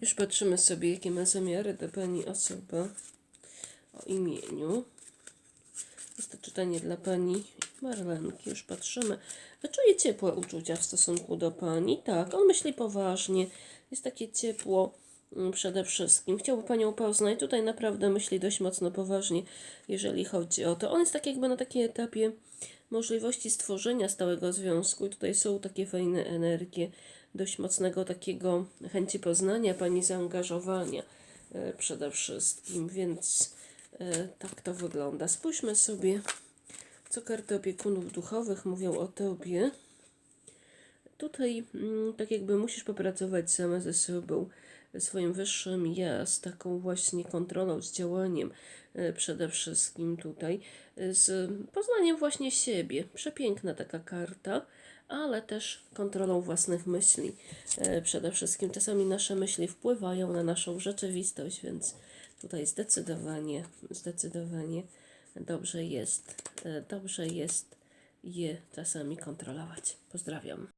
Już patrzymy sobie, jakie ma zamiary ta pani osoba o imieniu. Jest to czytanie dla pani Marlenki. Już patrzymy. Czuje ciepłe uczucia w stosunku do pani. Tak, on myśli poważnie. Jest takie ciepło przede wszystkim. Chciałby panią poznać. Tutaj naprawdę myśli dość mocno poważnie, jeżeli chodzi o to. On jest tak jakby na takim etapie możliwości stworzenia stałego związku. I tutaj są takie fajne energie dość mocnego takiego chęci poznania, pani zaangażowania e, przede wszystkim, więc e, tak to wygląda. Spójrzmy sobie, co karty opiekunów duchowych mówią o tobie. Tutaj mm, tak jakby musisz popracować sama ze sobą, swoim wyższym ja, z taką właśnie kontrolą, z działaniem e, przede wszystkim tutaj, e, z poznaniem właśnie siebie. Przepiękna taka karta, ale też kontrolą własnych myśli. E, Przede wszystkim czasami nasze myśli wpływają na naszą rzeczywistość, więc tutaj zdecydowanie, zdecydowanie dobrze jest, dobrze jest je czasami kontrolować. Pozdrawiam.